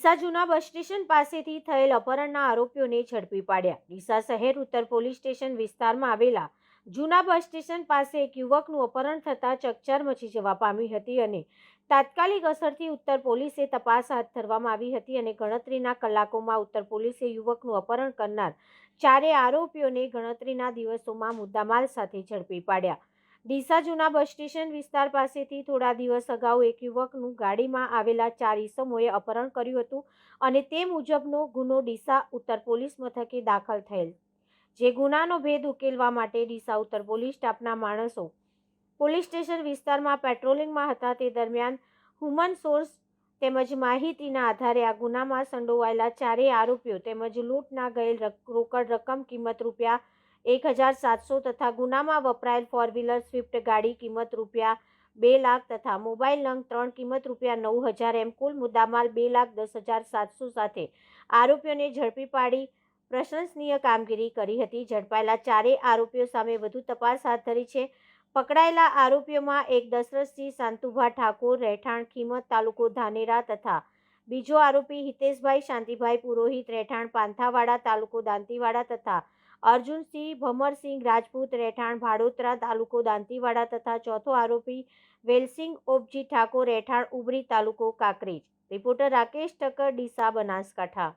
ડીસા જૂના bus station પાસેથી થયેલ અપહરણના આરોપીઓને ઝડપી પાડ્યા. ડીસા શહેર ઉત્તર પોલીસ સ્ટેશન વિસ્તારમાં આવેલા જૂના બસ સ્ટેશન પાસે એક યુવકનું અપહરણ થતાં ચકચાર મચી જવા પામી હતી અને તાત્કાલિક અસરથી ઉત્તર પોલીસે તપાસ હાથ ધરવામાં આવી હતી અને ગણતરીના કલાકોમાં ઉત્તર પોલીસે યુવકનું અપહરણ કરનાર ચારે આરોપીઓને ગણતરીના દિવસોમાં મુદ્દામાલ સાથે ઝડપી પાડ્યા. ડીસા જૂના બસ સ્ટેશન વિસ્તાર પાસેથી થોડા દિવસ અગાઉ એક યુવકનું ગાડીમાં આવેલા ચાર ઈસમોએ અપહરણ કર્યું હતું અને તે મુજબનો ગુનો ડીસા ઉત્તર પોલીસ મથકે દાખલ થયેલ. જે ગુનાનો ભેદ ઉકેલવા માટે ડીસા ઉત્તર પોલીસ સ્ટાફના માણસો પોલીસ સ્ટેશન વિસ્તારમાં પેટ્રોલિંગમાં હતા તે દરમિયાન હુમન સોર્સ તેમજ માહિતીના આધારે આ ગુનામાં સંડોવાયેલા ચારેય આરોપીઓ તેમજ લૂંટના ગયેલ રક- રોકડ રકમ કિંમત રૂપિયા એક હજાર સાતસો તથા ગુનામાં વપરાયેલ ફોર વ્હીલર સ્વિફ્ટ ગાડી કિંમત રૂપિયા બે લાખ તથા મોબાઈલ નંગ ત્રણ કિંમત રૂપિયા નવ હજાર એમ કુલ મુદ્દામાલ બે લાખ દસ હજાર સાતસો સાથે આરોપીઓને ઝડપી પાડી પ્રશંસનીય કામગીરી કરી હતી. ઝડપાયેલા ચારેય આરોપીઓ સામે વધુ તપાસ હાથ ધરી છે. પકડાયેલા આરોપીઓમાં એક દશરથસિંહ શાંતુભા ઠાકોર, રહેઠાણ કિંમત તાલુકો ધાનેરા તથા બીજો આરોપી હિતેશભાઈ, શાંતિભાઈ પુરોહિત, રહેઠાણ પાંથાવાડા તાલુકો દાંતીવાડા તથા અર્જુનસિંહ, ભમરસિંહ, રાજપૂત, રહેઠાણ, ભાડોતરા તાલુકો, દાંતીવાડા તથા ચોથો આરોપી વેલસિંગ ઓપજી ઠાકોર, રહેઠાણ ઉબરી તાલુકો, કાકરેજ. રિપોર્ટર રાકેશ ઠક્કર, ડીસા બનાસકાંઠા.